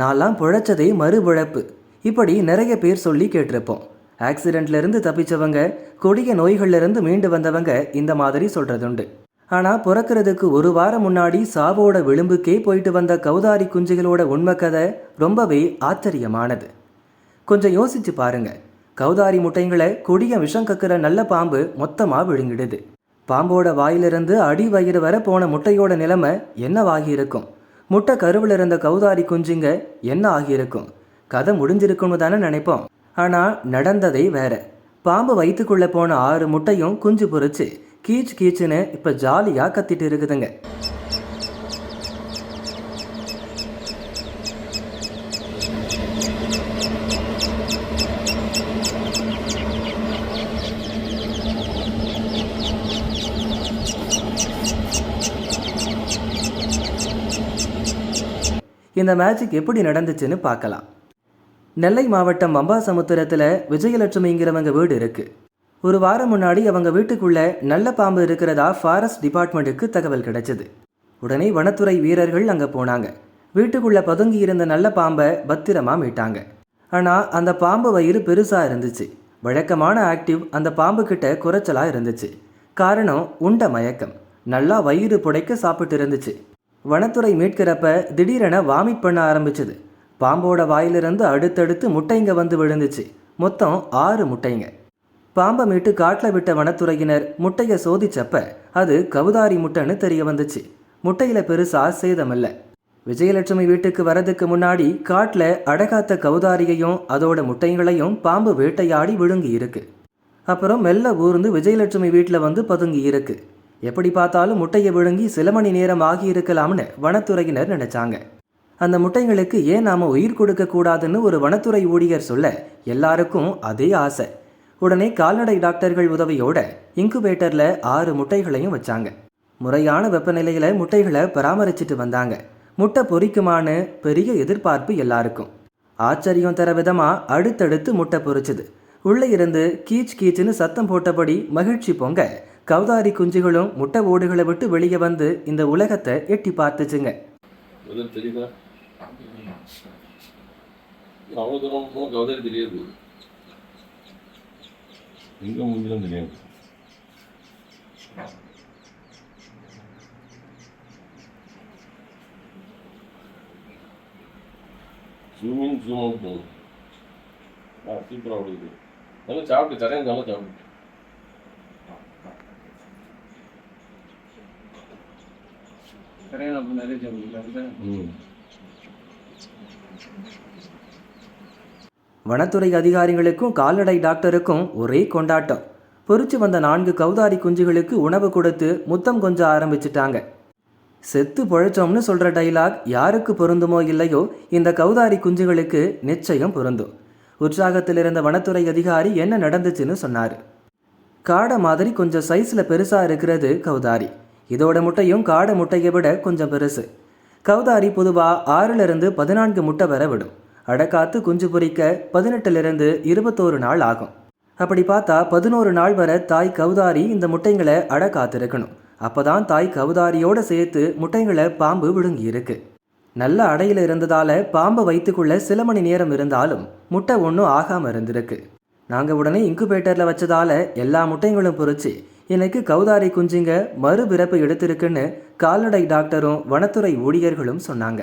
நான்லாம் பிழைச்சதே மறுபிழப்பு. இப்படி நிறைய பேர் சொல்லி கேட்டிருப்போம். ஆக்சிடெண்ட்லேருந்து தப்பிச்சவங்க கொடிய நோய்கள்லேருந்து மீண்டு வந்தவங்க இந்த மாதிரி சொல்கிறதுண்டு ஆனால் பிறக்கிறதுக்கு ஒரு வாரம் முன்னாடி சாவோட விளிம்புக்கே போயிட்டு வந்த கௌதாரி குஞ்சுகளோட உண்மை கதை ரொம்பவே ஆச்சரியமானது. கொஞ்சம் யோசிச்சு பாருங்க. கௌதாரி முட்டைங்களை கொடிய விஷம் கக்குற நல்ல பாம்பு மொத்தமாக விழுங்கிடுது. பாம்போட வாயிலிருந்து அடி வயிறு வர போன முட்டையோட நிலைமை என்னவாகி இருக்கும் முட்டை கருவில் இருந்த கௌதாரி குஞ்சுங்க என்ன ஆகியிருக்கும்? கதை முடிஞ்சிருக்கும்னு தானே நினைப்போம். ஆனால் நடந்ததை வேற. பாம்பு வயிற்றுக்குள்ளே போன ஆறு முட்டையும் குஞ்சு பொறிச்சு கீச் கீச்சுன்னு இப்போ ஜாலியாக கத்திட்டு இருக்குதுங்க. இந்த மேஜிக் எப்படி நடந்துச்சுன்னு பார்க்கலாம். நெல்லை மாவட்டம் அம்பாசமுத்திரத்தில் விஜயலட்சுமிங்கிறவங்க வீடு இருக்குது ஒரு வாரம் முன்னாடி அவங்க வீட்டுக்குள்ளே நல்ல பாம்பு இருக்கிறதா ஃபாரஸ்ட் டிபார்ட்மெண்ட்டுக்கு தகவல் கிடைச்சது. உடனே வனத்துறை வீரர்கள் அங்கே போனாங்க. வீட்டுக்குள்ளே பதுங்கி இருந்த நல்ல பாம்பை பத்திரமா மீட்டாங்க. ஆனால் அந்த பாம்பு வயிறு பெருசாக இருந்துச்சு. வழக்கமான ஆக்டிவ் அந்த பாம்பு கிட்ட குறைச்சலாக இருந்துச்சு. காரணம் உண்ட மயக்கம். நல்லா வயிறு புடைக்க சாப்பிட்டு இருந்துச்சு. வனத்துறை மீட்கிறப்ப திடீரென வாமிட் பண்ண ஆரம்பிச்சது. பாம்போட வாயிலிருந்து அடுத்தடுத்து முட்டைங்க வந்து விழுந்துச்சு. மொத்தம் ஆறு முட்டைங்க. பாம்பை மீட்டு காட்டில் விட்ட வனத்துறையினர் முட்டையை சோதிச்சப்ப அது கவுதாரி முட்டைன்னு தெரிய வந்துச்சு. முட்டையில் பெருசாக சேதமில்ல. விஜயலட்சுமி வீட்டுக்கு வரதுக்கு முன்னாடி காட்டில் அடகாத்த கவுதாரியையும் அதோட முட்டைங்களையும் பாம்பு வேட்டையாடி விழுங்கி இருக்கு அப்புறம் மெல்ல ஊர்ந்து விஜயலட்சுமி வீட்டில் வந்து பதுங்கி இருக்குது எப்படி பார்த்தாலும் முட்டையை விழுங்கி சில மணி நேரம் ஆகியிருக்கலாம்னு வனத்துறையினர் நினைச்சாங்க. அந்த முட்டைங்களுக்கு ஏன் நாம் உயிர் கொடுக்க கூடாதுன்னு ஒரு வனத்துறை ஊழியர் சொல்ல எல்லாருக்கும் அதே ஆசை. உடனே கால்நடை டாக்டர்கள் உதவியோட இன்குபேட்டரில் ஆறு முட்டைகளையும் வச்சாங்க. முறையான வெப்பநிலையில் முட்டைகளை பராமரிச்சுட்டு வந்தாங்க. முட்டை பொறிக்குமான்னு பெரிய எதிர்பார்ப்பு எல்லாருக்கும். ஆச்சரியம் தர விதமா அடுத்தடுத்து முட்டை பொறிச்சுது. உள்ளே இருந்து கீச் கீச்சுன்னு சத்தம் போட்டபடி மகிழ்ச்சி பொங்க கௌதாரி குஞ்சுகளும் முட்டை ஓடுகளை விட்டு வெளியே வந்து இந்த உலகத்தை எட்டி பார்த்துச்சுங்க. அவ்வளோ தூரம் கவலை தெரியாது. எங்க முடிஞ்சிடும் தெரியாது. ஜூமின் ஜூம் அவுட் சூப்பராக நல்லா சாப்பிட்டு தரேன் நல்லா சாப்பிட்டு நிறைய சாப்பிடுங்களா ம். வனத்துறை அதிகாரிகளுக்கும் கால்நடை டாக்டருக்கும் ஒரே கொண்டாட்டம். பொறிச்சு வந்த நான்கு கௌதாரி குஞ்சுகளுக்கு உணவு கொடுத்து முத்தம் கொஞ்ச ஆரம்பிச்சிட்டாங்க. செத்து பொழைச்சோம்னு சொல்ற டைலாக் யாருக்கு பொருந்துமோ இல்லையோ இந்த கௌதாரி குஞ்சுகளுக்கு நிச்சயம் பொருந்தும். உற்சாகத்தில் இருந்த வனத்துறை அதிகாரி என்ன நடந்துச்சுன்னு சொன்னாரு. காடை மாதிரி கொஞ்சம் சைஸில் பெருசாக இருக்கிறது கௌதாரி இதோட முட்டையும் காடை முட்டையை விட கொஞ்சம் பெருசு. கௌதாரி பொதுவாக ஆறிலிருந்து பதினான்கு முட்டை வர விடும். அடக்காத்து குஞ்சு பொரிக்க பதினெட்டுலேருந்து இருபத்தோரு நாள் ஆகும். அப்படி பார்த்தா பதினோரு நாள் வர தாய் கௌதாரி இந்த முட்டைங்களை அடக்காத்திருக்கணும் அப்போ தான் தாய் கௌதாரியோடு சேர்த்து முட்டைங்களை பாம்பு விழுங்கி இருக்கு. நல்ல அடையில் இருந்ததால் பாம்பை வைத்துக்குள்ள சில மணி நேரம் இருந்தாலும் முட்டை ஒன்றும் ஆகாமல் இருந்திருக்கு. நாங்கள் உடனே இன்குபேட்டரில் வச்சதால எல்லா முட்டைங்களும் பொறிச்சு இன்னைக்கு கௌதாரி குஞ்சுங்க மறுபிறப்பு எடுத்திருக்குன்னு கால்நடை டாக்டரும் வனத்துறை ஊழியர்களும் சொன்னாங்க.